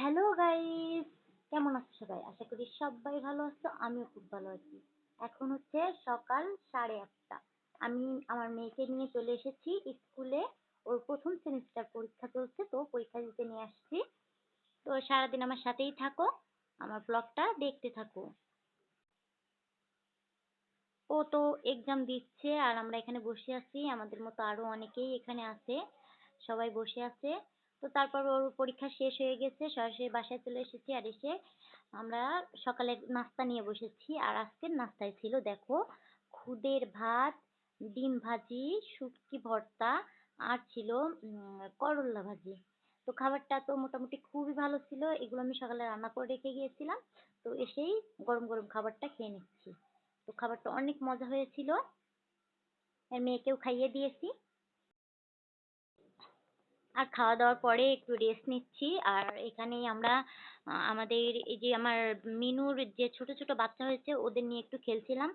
Hello guys কেমন আছো সবাই? আশা করি সবাই ভালো আছো, আমিও খুব ভালো আছি। এখন হচ্ছে সকাল সাড়ে আটটা। আমি আমার মেয়েকে নিয়ে চলে এসেছি স্কুলে। ওর প্রথম সেমিস্টার পরীক্ষা চলছে, তো পরীক্ষা দিতে নিয়ে আসছি। তো সারাদিন আমার সাথেই থাকো, আমার ব্লগটা দেখতে থাকো। ও তো এক্সাম দিচ্ছে আর আমরা এখানে বসে আছি, আমাদের মতো আরও অনেকেই এখানে আছে। সবাই বসে আছে। তো তারপর ওর পরীক্ষা শেষ হয়ে গেছে, সরাসরি বাসায় চলে এসেছি আর এসে আমরা সকালের নাস্তা নিয়ে বসেছি। আর আজকের নাস্তায় ছিল, দেখো, খুদের ভাত, ডিম ভাজি, শুটকি ভর্তা আর ছিল করল্লা ভাজি। তো খাবারটা তো মোটামুটি খুবই ভালো ছিল, এগুলো আমি সকালে রান্না করে রেখে গিয়েছিলাম। তো এসেই গরম গরম খাবারটা খেয়ে নিচ্ছি। তো খাবারটা অনেক মজা হয়েছিল। মেয়েকেও খাইয়ে দিয়েছি। আর খাওয়া দাওয়ার পরে একটু রেস্ট নিচ্ছি। আর এখানেই আমরা আমাদের এই যে আমার মিনুর যে ছোট ছোট বাচ্চা হয়েছে, ওদের নিয়ে একটু খেলছিলাম।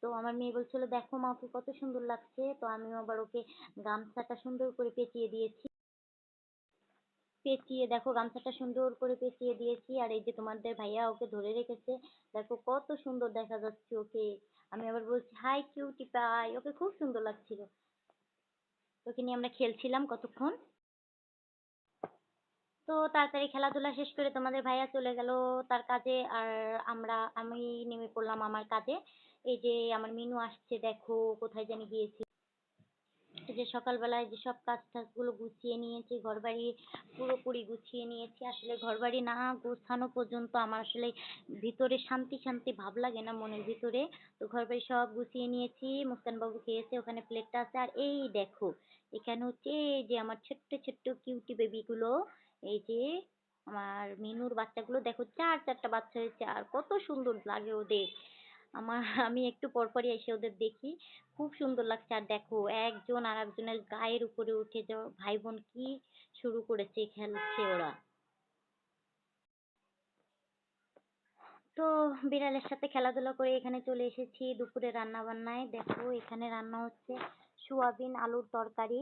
তো আমার মেয়ে বলছিল, দেখো মা, ওকে কত সুন্দর লাগছে। তো আমিও আবার ওকে গামছাটা সুন্দর করে পেঁচিয়ে দিয়েছি। পেঁচিয়ে দেখো, গামছাটা সুন্দর করে পেঁচিয়ে দিয়েছি। আর এই যে তোমাদের ভাইয়া ওকে ধরে রেখেছে, দেখো কত সুন্দর দেখা যাচ্ছে ওকে। আমি আবার বলছি, হাই কিউটি পাই, ওকে খুব সুন্দর লাগছিল। ওকে নিয়ে আমরা খেলছিলাম কতক্ষণ। তো তাড়াতাড়ি খেলাধুলা শেষ করে তোমাদের ভাইয়া চলে গেল তার কাজে। আর আমরা, আমি নেমে পড়লাম আমার কাজে। এই যে আমার মিনু আসছে, দেখো কোথায় জানি গিয়েছি। যে সকালবেলায় যে সব কাজ টাজগুলো গুছিয়ে নিয়েছি ঘর বাড়ি পুরোপুরি গুছিয়ে নিয়েছি। আসলে ঘর বাড়ি না গোছানো পর্যন্ত আমার আসলে ভিতরে শান্তি শান্তি ভাব লাগে না মনের ভিতরে। তো ঘর বাড়ি সব গুছিয়ে নিয়েছি মুস্কান বাবু খেয়েছে, ওখানে প্লেটটা আছে। আর এই দেখো, এখানে হচ্ছে এই যে আমার ছোট্ট ছোট্ট কিউটি বেবি গুলো এই যে আমার মিনুর বাচ্চাগুলো দেখো, চার চারটা বাচ্চা হয়েছে আর কত সুন্দর লাগে ওদের। আমার, আমি একটু পরপরই এসে ওদের দেখি, খুব সুন্দর লাগছে। আর দেখো, একজন আর একজনের গায়ের উপরে উঠে যাও ভাই বোন কি শুরু করেছে, খেলছে ওরা। তো বিড়ালের সাথে খেলাধুলা করে এখানে চলে এসেছি দুপুরে রান্না বান্নায় দেখো, এখানে রান্না হচ্ছে সোয়াবিন, আলুর তরকারি।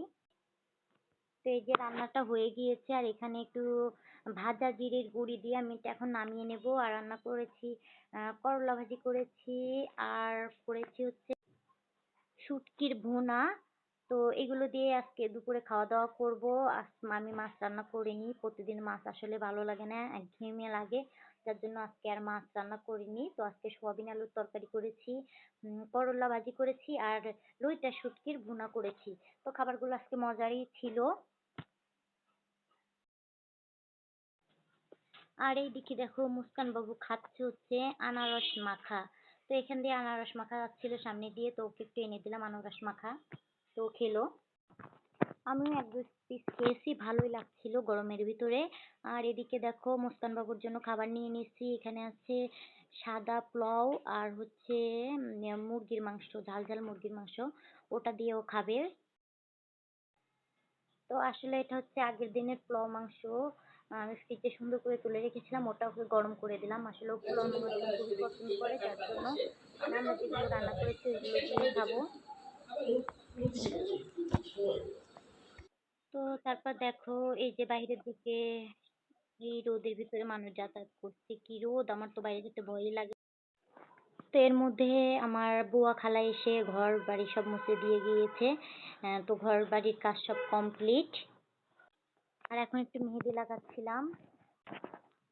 এই যে রান্নাটা হয়ে গিয়েছে, আর এখানে একটু ভাজা জিরের গুঁড়ি দিয়ে আমি এটা এখন নামিয়ে নেব। আর রান্না করেছি করলা ভাজি করেছি, আর করেছি হচ্ছে শুটকির ভুনা। তো এগুলো দিয়ে আজকে দুপুরে খাওয়া দাওয়া করব আমি মাছ রান্না করিনি, প্রতিদিন মাছ আসলে ভালো লাগে না, একঘেয়েমি লাগে। যার জন্য আজকে আর মাছ রান্না করিনি। তো আজকে সোয়াবিন আলুর তরকারি করেছি করলা ভাজি করেছি, আর রুইটা শুটকির ভুনা করেছি। তো খাবারগুলো আজকে মজারই ছিল। আর এইদিকে দেখো মুস্কান বাবু খাচ্ছে হচ্ছে আনারস মাখা। তো এখান দিয়ে আনারস মাখা যাচ্ছিল সামনে দিয়ে, তো ওকে একটু এনে দিলাম আনারস মাখা। তো খেলো। আমিও এক দু পিস খেয়েছি, ভালোই লাগছিল গরমের ভিতরে। আর এদিকে দেখো মুস্কান বাবুর জন্য খাবার নিয়ে নিয়েছি। এখানে আছে সাদা পোলাও আর হচ্ছে মুরগির মাংস, ঝাল ঝাল মুরগির মাংস। ওটা দিয়েও খাবে। তো আসলে এটা হচ্ছে আগের দিনের পোলাও মাংস। আমি ফ্রিজে সুন্দর করে তুলে রেখেছিলাম, ওটা ওকে গরম করে দিলাম। আসলে ও পোলাও মাংস খুবই পছন্দ করে, যার জন্য আমরা যেগুলো রান্না করেছি, ওইগুলো দিয়ে খাব। তো তারপর দেখো, এই যে বাইরের দিকে এই রোদের ভিতরে মানুষ যাতায়াত করছে, কি রোদ? আমার তো বাইরে যেতে ভয়ই লাগে। তো এর মধ্যে আমার বুয়া খালা এসে ঘর বাড়ি সব মুছে দিয়ে গিয়েছে। তো ঘর বাড়ির কাজ সব কমপ্লিট আর এখন একটু মেহেদি লাগাচ্ছিলাম।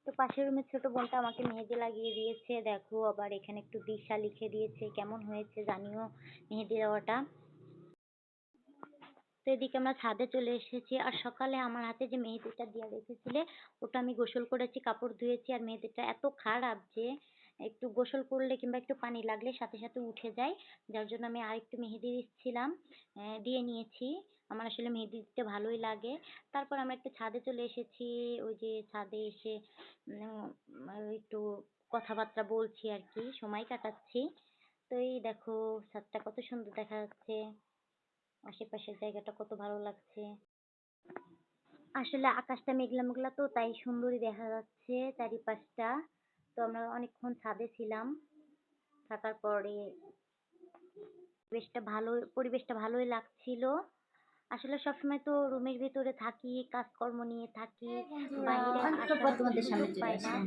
তো পাশের রুমের ছোট বোনটা আমাকে মেহেদি লাগিয়ে দিয়েছে, দেখো। আবার এখানে একটু দিশা লিখে দিয়েছে, কেমন হয়েছে জানিও মেহেদি দেওয়াটা তো এদিকে আমরা ছাদে চলে এসেছি, আর সকালে আমার হাতে যে মেহেদিটা দিয়ে রেখেছিলে, ওটা আমি গোসল করেছি, কাপড় ধুয়েছি, আর মেহেদিটা এত খারাপ যে একটু গোসল করলে কিংবা একটু পানি লাগলে সাথে সাথে উঠে যায়। যার জন্য আমি আর একটু মেহেদি দিচ্ছিলাম দিয়ে নিয়েছি। আমার আসলে মেহেদি দিতে ভালোই লাগে। তারপর আমরা একটু ছাদে চলে এসেছি। ওই যে ছাদে এসে একটু কথাবার্তা বলছি আর কি, সময় কাটাচ্ছি। তো এই দেখো, ছাদটা কত সুন্দর দেখা যাচ্ছে। আশেপাশের জায়গাটা কত ভালো লাগছে। আসলে আকাশটা মেঘলা মেঘলা তো, তাই সুন্দরই দেখা যাচ্ছে চারিপাশটা। তো আমরা অনেকক্ষণ ছাদে ছিলাম। থাকার পরে বেশটা ভালো, পরিবেশটা ভালোই লাগছিল। আসলে সবসময় তো রুমের ভিতরে থাকি কাজকর্ম নিয়ে থাকি বাইরে আসার পর তোমাদের সামনে চলে পাই আসলাম।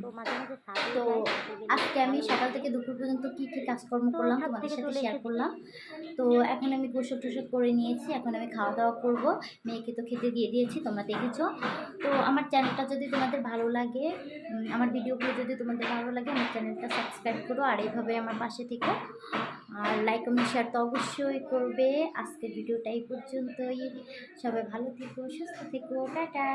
তো আজকে আমি সকাল থেকে দুপুর পর্যন্ত কি কি কাজকর্ম করলাম তোমাদের সাথে শেয়ার করলাম। তো এখন আমি গোসল টোসল করে নিয়েছি এখন আমি খাওয়া দাওয়া করব। মেয়েকে তো খেতে দিয়ে দিয়েছি তোমরা দেখেছ। তো আমার চ্যানেলটা যদি তোমাদের ভালো লাগে আমার ভিডিওগুলো যদি তোমাদের ভালো লাগে আমার চ্যানেলটা সাবস্ক্রাইব করো আর এইভাবে আমার পাশে থেকো। আর লাইক কমেন্ট শেয়ার তো অবশ্যই করবে। আজকের ভিডিওটা এই পর্যন্তই। সবাই ভালো থেকো, সুস্থ থেকো। টাটা।